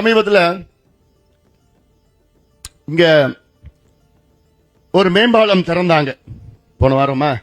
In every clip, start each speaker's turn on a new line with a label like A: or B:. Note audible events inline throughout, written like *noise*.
A: சமீபத்தில் இங்க ஒரு மேம்பாலம் திறந்தாங்க. போன வாரமா?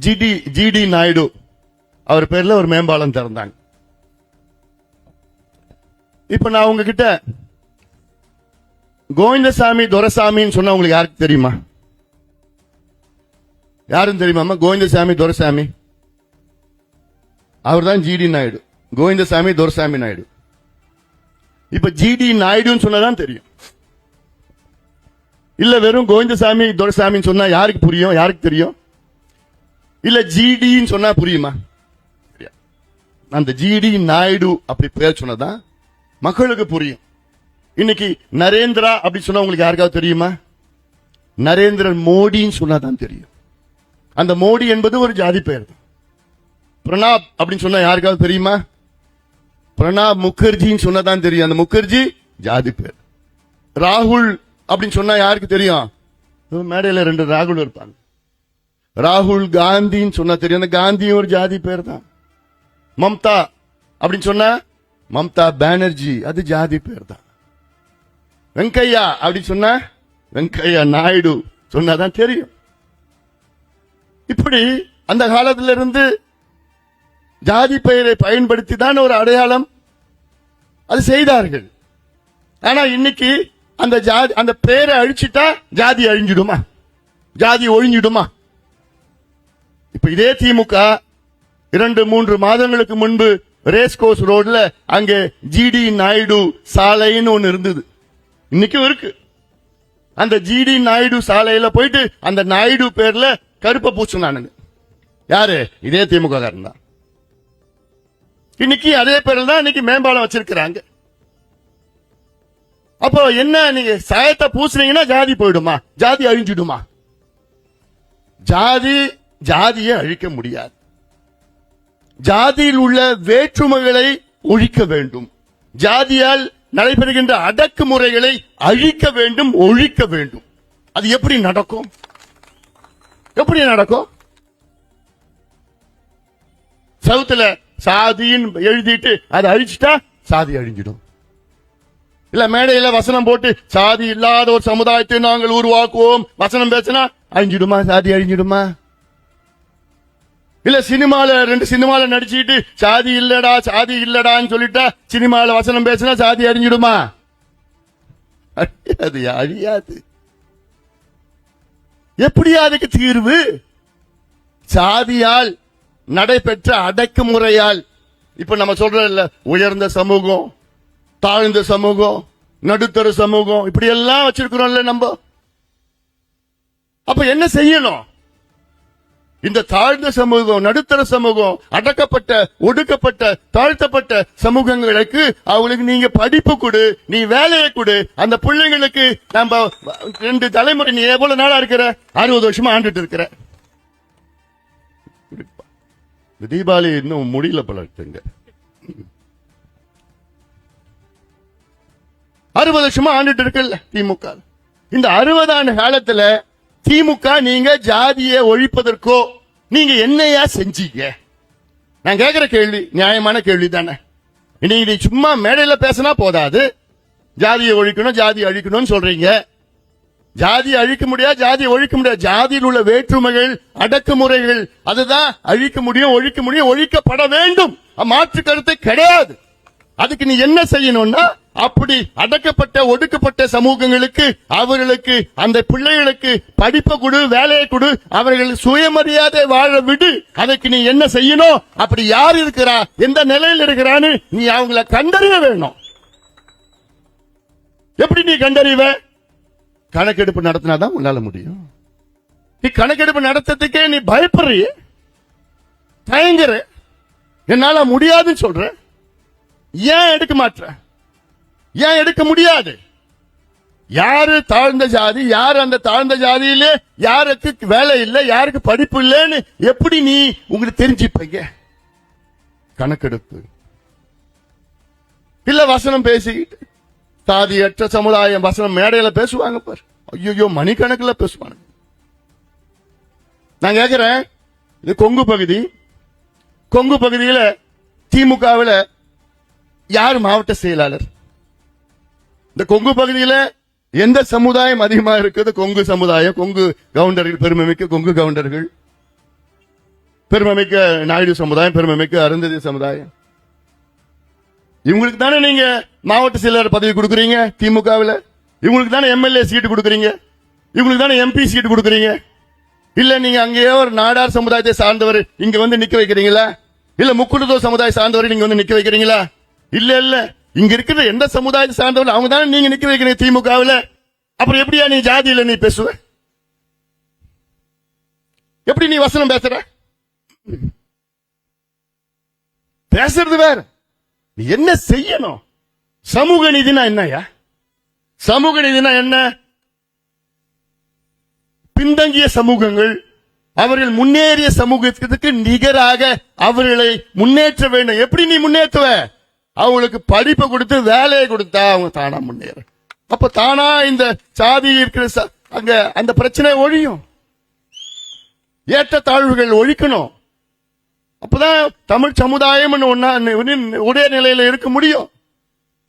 A: GT GT Naidu. அவர் பேர்ல ஒரு மேம்பாலம் திறந்தாங்க. இப்ப நான் உங்ககிட்ட கோவிந்தசாமி துரசாமின்னு சொன்னா உங்களுக்கு யாருக்கு தெரியுமா? யாரும் தெரியுமாமா கோவிந்தசாமி துரசாமி. அவர் தான் ஜிடி நாயுடு. கோவிந்தசாமி துரசாமி நாயுடு. இப்ப ஜிடி நாயுடுன்னு சொன்னதான் தெரியும். இல்ல வெறும் கோவிந்தசாமி துரைசாமின்னு சொன்னா யாருக்கு புரியும்? யாருக்கு தெரியும்? இல்ல ஜிடின்னு சொன்னா புரியுமா? அந்த ஜிடி நாயுடு அப்படி பேர் சொன்னதான் மக்களுக்கு புரியும். இன்னைக்கு நரேந்திரா அப்படி சொன்னா உங்களுக்கு யாருக்காவது தெரியுமா? நரேந்திரன் மோடின்னு சொன்னாதான் தெரியும். அந்த மோடி என்பது ஒரு ஜாதி பெயர் தான் பிரணாப் அப்படின்னு சொன்னா யாருக்காவது தெரியுமா? பிரணாப் முகர்ஜின்னு சொன்னதான் தெரியும். அந்த முகர்ஜி ஜாதி பேர். ராகுல் அப்படின்னு சொன்னா யாருக்கு தெரியும்? மேடையில ரெண்டு ராகுல் இருப்பாங்க. ராகுல் காந்தின்னு சொன்னா தெரியும். அந்த காந்தியும் ஒரு ஜாதி பேர் தான் மம்தா அப்படின்னு சொன்னா மம்தா பானர்ஜி அது ஜாதி பேர் தான் வெங்கையா அப்படின்னு சொன்னா வெங்கையா நாயுடு சொன்னாதான் தெரியும். இப்படி அந்த காலத்துல இருந்து ஜாதி பெயரை பயன்படுத்தி தான் ஒரு அடையாளம் அது செய்தார்கள். ஆனா இன்னைக்கு அந்த ஜாதி அந்த பேரை அழிச்சிட்டா ஜாதி அழிஞ்சிடுமா? ஜாதி ஒழிஞ்சிடுமா? இப்ப இதே திமுக இரண்டு மூன்று மாதங்களுக்கு முன்பு ரேஸ் கோர்ஸ் ரோட்ல அங்கே ஜிடி நாயுடு சாலைன்னு ஒன்னு இருந்தது. இன்னைக்கும் இருக்கு. அந்த ஜிடி நாயுடு சாலையில போயிட்டு அந்த நாயுடு பேர்ல கருப்பை பூசுனானுங்க. யாரு? இதே திமுக காரன் தான். இன்னைக்கு அதே பேரில் தான் இன்னைக்கு மேம்பாலம் வச்சிருக்கிறாங்க. அப்போ என்ன நீங்க சாயத்தை பூசுனீங்கன்னா ஜாதி போயிடுமா? ஜாதி அழிஞ்சிடுமா? ஜாதி ஜாதியை அழிக்க முடியாது. ஜாதியில் உள்ள வேற்றுமைகளை ஒழிக்க வேண்டும். ஜாதியால் நடைபெறுகின்ற அடக்குமுறைகளை அழிக்க வேண்டும் ஒழிக்க வேண்டும். அது எப்படி நடக்கும்? எப்படி நடக்கும்? சவுத்துல சாதின்னு எழுதிட்டு அதை அழிச்சிட்டா சாதி அழிஞ்சிடும். இல்ல மேடையில வசனம் போட்டு சாதி இல்லாத ஒரு சமுதாயத்தை நாங்கள் உருவாக்குவோம். வசனம் பேசினா அழிஞ்சிடுமா? சாதி அழிஞ்சிடுமா? இல்ல சினிமால ரெண்டு சினிமால நடிச்சுட்டு சாதி இல்லடா சாதி இல்லடான்னு சொல்லிட்டா சினிமால வசனம் பேசினா சாதி அழிஞ்சிடுமா? அழியாது அழியாது. எப்படியா அதுக்கு தீர்வு? சாதியால் நடைபெற்ற அடக்குமுறையால் இப்ப நம்ம சொல்றோம் உயர்ந்த சமூகம் தாழ்ந்த சமூகம் நடுத்தர சமூகம் இப்படி எல்லாம் வச்சிருக்கிறோம்ல நம்ம. அப்ப என்ன செய்யணும்? இந்த தாழ்ந்த சமூகம் நடுத்தர சமூகம் அடக்கப்பட்ட ஒடுக்கப்பட்ட தாழ்த்தப்பட்ட சமூகங்களுக்கு அவங்களுக்கு நீங்க படிப்பு கொடு நீ வேலையை கொடு. அந்த பிள்ளைங்களுக்கு நம்ம ரெண்டு தலைமுறை நீ எவ்வளவு நாளா இருக்கிற? அறுபது வருஷமா ஆண்டுட்டு இருக்கிற. இந்த தீபாவளி இன்னும் முடியல பலர்த்துங்க அறுபது வருஷமா ஆண்டுட்டு இருக்குல்ல திமுக. இந்த அறுபது ஆண்டு காலத்துல திமுக நீங்க ஜாதியை ஒழிப்பதற்கோ நீங்க என்னையா செஞ்சீங்க? நான் கேட்கிற கேள்வி நியாயமான கேள்வி தானே இன்னைக்கு சும்மா மேடையில பேசினா போதாது. ஜாதியை ஒழிக்கணும் ஜாதி அழிக்கணும்னு சொல்றீங்க. ஜாதி அழிக்க முடியாது ஜாதி ஒழிக்க முடியாது. ஜாதியில் உள்ள வேற்றுமைகள் அடக்குமுறைகள் அதுதான் அழிக்க முடியும் ஒழிக்க முடியும் ஒழிக்கப்பட வேண்டும். மாற்று கருத்து கிடையாது. அதுக்கு நீ என்ன செய்யணும்னா அப்படி அடக்கப்பட்ட ஒடுக்கப்பட்ட சமூகங்களுக்கு அவர்களுக்கு அந்த பிள்ளைகளுக்கு படிப்பை கொடு வேலையை கொடு அவர்கள் சுயமரியாதை வாழ விடு. அதுக்கு நீ என்ன செய்யணும்? அப்படி யார் இருக்கிறா எந்த நிலையில் இருக்கிறான்னு நீ அவங்கள கண்டறிய வேணும். எப்படி நீ கண்டறிவ? கணக்கெடுப்பு நடத்தினாதான் உன்னால முடியும். நீ கணக்கெடுப்பு நடத்துறதுக்கே நீ பயப்படுறிய. தயங்குற. என்னால முடியாதுன்னு சொல்ற. ஏன் எடுக்க மாட்ற? ஏன் எடுக்க முடியாது? யாரு தாழ்ந்த ஜாதி யாரு அந்த தாழ்ந்த ஜாதியில யாருக்கு வேலை இல்லை யாருக்கு படிப்பு இல்லைன்னு எப்படி நீ உங்களுக்கு தெரிஞ்சுப்பீங்க? கணக்கெடுப்பு. இல்ல வசனம் பேசிக்கிட்டு சாதியற்ற சமுதாயம் வசனம் மேடையில பேசுவாங்க பார். ஐயோ மணிக்கணக்கில் பேசுவாங்க நான் கேக்குறேன் இது கொங்கு பகுதி. கொங்கு பகுதியில திமுகவில் யார் மாவட்ட செயலாளர்? இந்த கொங்கு பகுதியில எந்த சமுதாயம் அதிகமா இருக்குது? கொங்கு சமுதாயம் கொங்கு கவுண்டர்கள் பெருமைமிக்க கொங்கு கவுண்டர்கள். பெருமைமிக்க நாயுடு சமுதாயம் பெருமைமிக்க அருந்ததி சமுதாயம். இவங்களுக்கு தானே நீங்க மாவட்ட செயலாளர் பதவி கொடுக்குறீங்க திமுகவில்? இவங்களுக்கு தானே எம்எல்ஏ சீட்டு கொடுக்குறீங்க? இவங்களுக்கு தானே எம்பி சீட்டு கொடுக்குறீங்க? இல்ல நீங்க அங்கேயே ஒரு நாடார் சமுதாயத்தை சார்ந்தவர் இங்க வந்து நிக்க வைக்கிறீங்களா? இல்ல முக்குடுதோ சமுதாய சார்ந்தவர் நீங்க வந்து நிக்க வைக்கிறீங்களா? இல்ல இல்ல. இங்க இருக்கிற எந்த சமுதாயத்தை சார்ந்தவர் அவங்க தானே நீங்க நிக்க வைக்கிறீங்க திமுகவில்? அப்புறம் எப்படியா நீ ஜாதியில நீ பேசுவ? எப்படி நீ வசனம் பேசுற? பேசுறது வேற. நீ என்ன செய்யணும்? சமூக நீதினா என்னயா சமூக நீதினா என்ன? பின்தங்கிய சமூகங்கள் அவர்கள் முன்னேறிய சமூகத்துக்கு நிகராக அவர்களை முன்னேற்ற வேண்டும். எப்படி நீ முன்னேற்றுவ? அவங்களுக்கு படிப்பை கொடுத்து வேலையை கொடுத்தா அவங்க தானா முன்னேற அப்ப தானா இந்த சாதி இருக்கிற ச- அங்க அந்த பிரச்சனை ஒழியும். ஏற்ற தாழ்வுகள் ஒழிக்கணும். அப்பதான் தமிழ் சமுதாயம் ஒன்னா ஒரே நிலையில இருக்க முடியும்.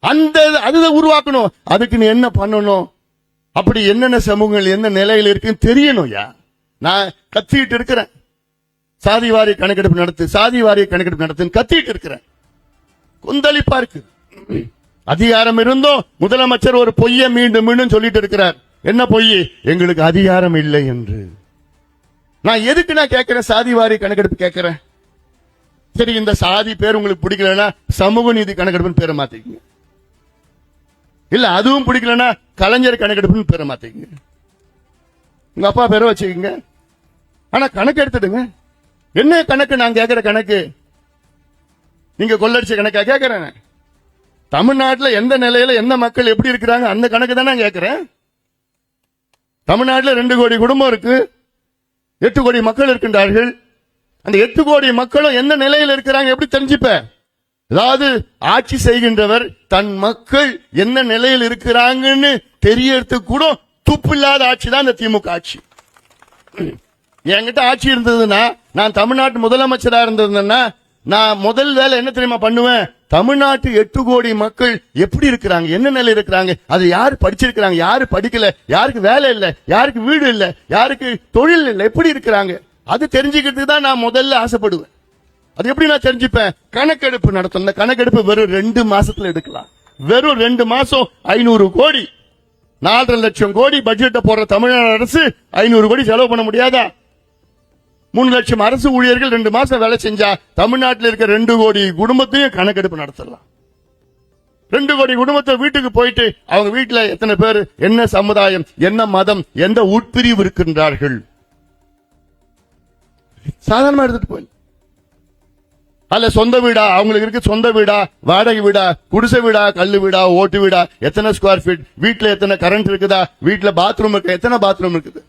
A: அந்த அதை உருவாக்கணும். அதுக்கு நீ என்ன பண்ணணும்? அப்படி என்னென்ன சமூகங்கள் என்ன நிலையில இருக்குன்னு தெரியணும் யா நான் கத்திட்டு இருக்கிறேன். சாதி வாரிய கணக்கெடுப்பு நடத்து சாதி வாரிய கணக்கெடுப்பு நடத்துன்னு கத்திட்டு இருக்கிறேன். கொந்தளிப்பா இருக்கு. அதிகாரம் இருந்தும் முதலமைச்சர் ஒரு பொய்ய மீண்டும் மீண்டும் சொல்லிட்டு இருக்கிறார். என்ன பொய்? எங்களுக்கு அதிகாரம் இல்லை என்று. நான் எதுக்கு நான் கேட்கிறேன்? சாதி வாரி கணக்கெடுப்பு கேட்கிறேன். சரி இந்த சாதி பேர் உங்களுக்கு பிடிக்கலன்னா சமூக நீதி கணக்கெடுப்புன்னு பேரை மாத்திக்கங்க. இல்ல அதுவும் பிடிக்கலன்னா கலைஞர் கணக்கெடுப்புன்னு பேரை மாத்திக்கங்க. உங்க அப்பா பேரை வச்சுக்கோங்க. ஆனா கணக்கு எடுத்துடுங்க. என்ன கணக்கு? நான் கேட்கிற கணக்கு. நீங்க கொள்ளடிச்ச கணக்கா? கேட்கிறேன் தமிழ்நாட்டில் எந்த நிலையில எந்த மக்கள் எப்படி இருக்கிறாங்க? அந்த கணக்கு தான் நான் கேட்கிறேன். தமிழ்நாட்டில் ரெண்டு கோடி குடும்பம் இருக்கு. எட்டு கோடி மக்கள் இருக்கின்றார்கள். அந்த எட்டு கோடி மக்களும் எந்த நிலையில இருக்கிறாங்க எப்படி தெரிஞ்சுப்ப? அதாவது ஆட்சி செய்கின்றவர் தன் மக்கள் என்ன நிலையில் இருக்கிறாங்கன்னு தெரியறதுக்கு கூட துப்பு இல்லாத ஆட்சி தான் இந்த திமுக ஆட்சி. என்கிட்ட ஆட்சி இருந்ததுன்னா நான் தமிழ்நாட்டு முதலமைச்சரா இருந்ததுன்னா நான் முதல் வேலை என்ன தெரியுமா பண்ணுவேன்? தமிழ்நாட்டு எட்டு கோடி மக்கள் எப்படி இருக்கிறாங்க? என்ன நிலையில் இருக்கிறாங்க? அது யாரு படிச்சிருக்கிறாங்க? யாரு படிக்கல? யாருக்கு வேலை இல்லை? யாருக்கு வீடு இல்லை? யாருக்கு தொழில் இல்லை? எப்படி இருக்கிறாங்க? அது தெரிஞ்சுக்கிறதுக்கு தான் நான் முதல்ல ஆசைப்படுவேன். அது எப்படி நான் தெரிஞ்சுப்பேன்? கணக்கெடுப்பு நடத்தணும் இந்த கணக்கெடுப்பு வெறும் ரெண்டு மாசத்துல எடுக்கலாம். வெறும் ரெண்டு மாசம் ஐநூறு கோடி. நாலரை லட்சம் கோடி பட்ஜெட்டை போடுற தமிழ்நாடு அரசு ஐநூறு கோடி செலவு பண்ண முடியாதா? மூணு லட்சம் அரசு ஊழியர்கள் ரெண்டு மாசம் வேலை செஞ்சா தமிழ்நாட்டில் இருக்க ரெண்டு கோடி குடும்பத்தையும் கணக்கெடுப்பு நடத்தலாம். ரெண்டு கோடி குடும்பத்தை வீட்டுக்கு போயிட்டு அவங்க வீட்டில் எத்தனை பேர் என்ன சமுதாயம் என்ன மதம் எந்த உட்பிரிவு இருக்கின்றார்கள்? சாதாரணமா எடுத்துட்டு போய். அல்ல சொந்த வீடா? அவங்களுக்கு இருக்கு சொந்த வீடா? வாடகை வீடா? குடிசை வீடா? கல்லு வீடா? ஓட்டு வீடா? எத்தனை ஸ்கொயர் ஃபீட் வீட்ல எத்தனை கரண்ட் இருக்குதா? வீட்ல பாத்ரூம் இருக்கு. எத்தனை பாத்ரூம் இருக்குது?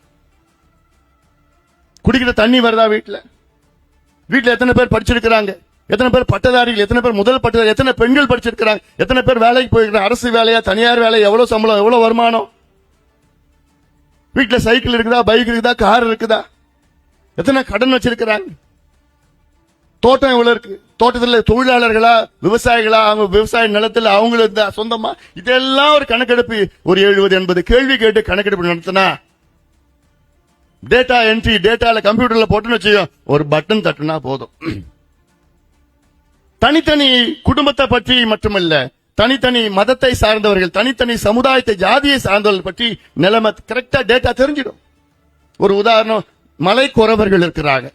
A: குடிக்கிற தண்ணி வருதா வீட்ல? வீட்ல எத்தனை பேர் படிச்சிருக்கிறாங்க? எத்தனை பேர் பட்டதாரிகள்? எத்தனை பேர் முதல் பட்டதாரி? எத்தனை பெண்கள் படிச்சிருக்கிறாங்க? எத்தனை பேர் வேலைக்கு போயிருக்கிறாங்க அரசு வேலையா தனியார் வேலையா? எவ்வளவு சம்பளம் எவ்வளவு வருமானம்? வீட்ல சைக்கிள் இருக்குதா? பைக் இருக்குதா? கார் இருக்குதா? எத்தனை கடன் வச்சிருக்கிறாங்க தோட்டம் எவ்வளவு இருக்கு? தோட்டத்தில் தொழிலாளர்களா விவசாயிகளா அவங்க விவசாய நிலத்தில் அவங்களுக்கு தான் சொந்தமா? இதெல்லாம் ஒரு கணக்கெடுப்பு. ஒரு எழுபது எண்பது கேள்வி கேட்டு கணக்கெடுப்பு நடத்தினா டேட்டா என்ட்ரி டேட்டால கம்ப்யூட்டர்ல போட்டுன்னு வச்சுக்கோ ஒரு பட்டன் தட்டுனா போதும். தனித்தனி குடும்பத்தை பற்றி மட்டுமல்ல தனித்தனி மதத்தை சார்ந்தவர்கள் தனித்தனி சமுதாயத்தை ஜாதியை சார்ந்தவர்கள் பற்றி நிலைமை கரெக்டா டேட்டா தெரிஞ்சிடும். ஒரு உதாரணம் மலை குறவர்கள் இருக்கிறாங்க.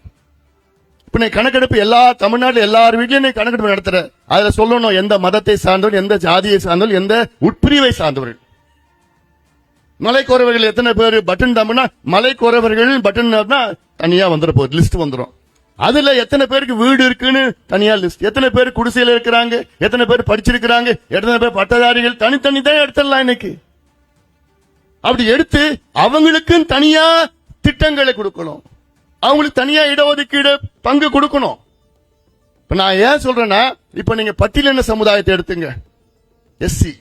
A: இப்போ நீ கணக்கெடுப்பு எல்லா தமிழ்நாட்டில் எல்லார் வீட்லையும் நீ கணக்கெடுப்பு நடத்துற. அதில் சொல்லணும் எந்த மதத்தை சார்ந்தவர்கள் எந்த ஜாதியை சார்ந்தவர்கள் எந்த உட்பிரிவை சார்ந்தவர்கள். மலை குறவர்கள் எத்தனை பேர்? பட்டன் தம்புனா மலை குறவர்கள் பட்டன் தனியா வந்துட போகுது லிஸ்ட் வந்துடும் அதுல எத்தனை பேருக்கு வீடு இருக்குன்னு தனியா லிஸ்ட் எத்தனை பேர் குடிசையில இருக்கிறாங்க எத்தனை பேர் படிச்சிருக்கிறாங்க எத்தனை பேர் பட்டதாரிகள் தனித்தனி தான் எடுத்துடலாம் இன்னைக்கு. அப்படி எடுத்து அவங்களுக்கும் தனியா திட்டங்களை கொடுக்கணும். அவங்களுக்கு தனியா இடஒதுக்கீடு பங்கு கொடுக்கணும். இப்ப நான் ஏன் சொல்றேன்னா இப்ப நீங்க பட்டியலின சமுதாயத்தை எடுத்துங்க. எஸ்சி.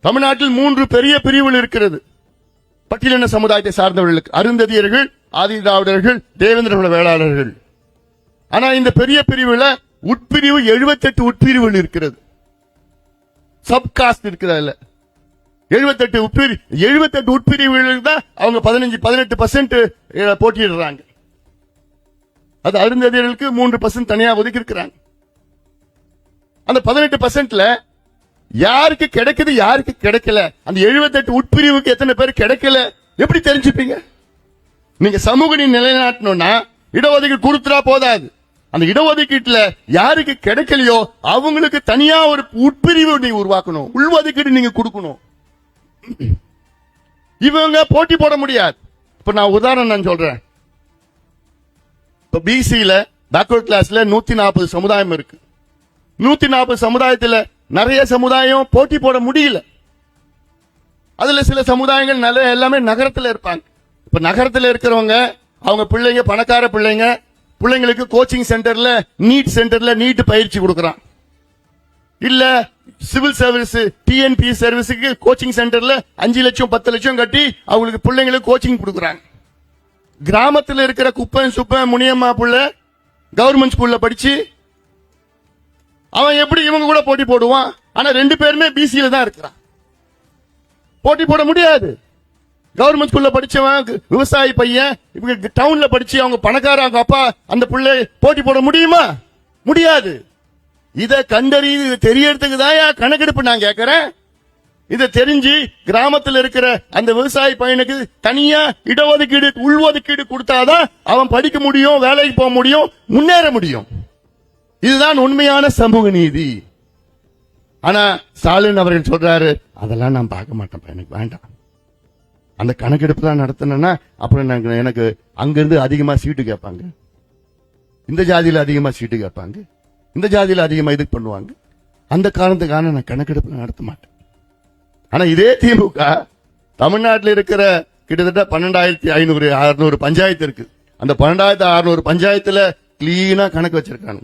A: தமிழ்நாட்டில் மூன்று பெரிய பிரிவுகள் இருக்கிறது. பட்டியலின சமுதாயத்தை சார்ந்தவர்களுக்கு அருந்ததியர்கள் ஆதி திராவிடர்கள் தேவேந்திர வேளாளர்கள். ஆனா இந்த பெரிய பிரிவுல உட்பிரிவு 78 உட்பிரிவுகள் இருக்கிறது. சப்காஸ்ட் இருக்கிறதில்லை 78 உட்பிரி 78 உட்பிரிவுகளுக்கு தான் அவங்க பதினஞ்சு பதினெட்டு பர்சன்ட் போட்டியிடுறாங்க. அது அருந்ததியர்களுக்கு மூன்று பர்சன்ட் தனியா ஒதுக்கி இருக்கிறாங்க அந்த பதினெட்டு பர்சன்ட்ல யாருக்கு கிடைக்குது யாருக்கு கிடைக்கல? அந்த 78 உட்பிரிவுக்கு எத்தனை பேர் கிடைக்கல? எப்படி தெரிஞ்சுப்பீங்க? நீங்க சமூக நீதி நிலைநாட்டணும்னா இடஒதுக்கீடு கொடுத்துட்டா போதாது. அந்த இடஒதுக்கீட்டுல யாருக்கு கிடைக்கலையோ அவங்களுக்கு தனியா ஒரு உட்பிரிவு நீங்க உருவாக்கணும். உள்ஒதுக்கீடு நீங்க கொடுக்கணும். *coughs* இவங்க போட்டி போட முடியாது. இப்ப நான் உதாரணம் நான் சொல்றேன். இப்ப பிசியில பேக்வர்ட் கிளாஸ்ல நூத்தி நாற்பது சமுதாயம் இருக்கு. நூத்தி நாற்பது சமுதாயத்துல நிறைய சமுதாயம் போட்டி போட முடியல. அதுல சில சமுதாயங்கள் நல்ல எல்லாமே நகரத்துல இருப்பாங்க. இப்ப நகரத்துல இருக்கிறவங்க அவங்க பிள்ளைங்க பணக்கார பிள்ளைங்க பிள்ளைங்களுக்கு கோச்சிங் சென்டர்ல நீட் சென்டர்ல நீட் பயிற்சி கொடுக்குறான். இல்ல சிவில் சர்வீஸ் டிஎன்பி சர்வீஸுக்கு கோச்சிங் சென்டர்ல அஞ்சு லட்சம் பத்து லட்சம் கட்டி அவங்களுக்கு பிள்ளைங்களுக்கு கோச்சிங் கொடுக்குறாங்க. கிராமத்தில் இருக்கிற குப்பன் சுப்பன் முனியம்மா புள்ள கவர்மெண்ட் ஸ்கூல்ல படிச்சு அவன் எப்படி இவங்க கூட போட்டி போடுவான்? ஆனா ரெண்டு பேருமே பிசியில தான் இருக்கிறான். போட்டி போட முடியாது. கவர்மெண்ட் ஸ்கூல்ல படிச்சவன் விவசாயி பையன் இவங்க டவுன்ல படிச்சு அவங்க பணக்கார அவங்க அப்பா அந்த பிள்ளை போட்டி போட முடியுமா? முடியாது. இதை கண்டறி இது தெரியறதுக்கு தான் கணக்கெடுப்பு நான் கேட்கிறேன். இதை தெரிஞ்சு கிராமத்தில் இருக்கிற அந்த விவசாயி பையனுக்கு தனியா இடஒதுக்கீடு உள்ஒதுக்கீடு கொடுத்தாதான் அவன் படிக்க முடியும் வேலைக்கு போக முடியும் முன்னேற முடியும். இதுதான் உண்மையான சமூக நீதி. ஆனா ஸ்டாலின் அவர்கள் சொல்றாரு அதெல்லாம் நான் பார்க்க மாட்டேன் எனக்கு வேண்டாம். அந்த கணக்கெடுப்பு தான் நடத்தினா அப்புறம் எனக்கு எனக்கு அங்கிருந்து அதிகமா சீட்டு கேட்பாங்க. இந்த ஜாதியில் அதிகமா சீட்டு கேட்பாங்க. இந்த ஜாதியில அதிகமா இது பண்ணுவாங்க? அந்த காரணத்துக்கான நான் கணக்கெடுப்பு நடத்த மாட்டேன். ஆனா இதே திமுக தமிழ்நாட்டில் இருக்கிற கிட்டத்தட்ட பன்னெண்டாயிரத்தி ஐநூறு அறுநூறு பஞ்சாயத்து இருக்கு. அந்த பன்னெண்டாயிரத்தி அறுநூறு பஞ்சாயத்துல கிளீனாக கணக்கு வச்சிருக்காங்க.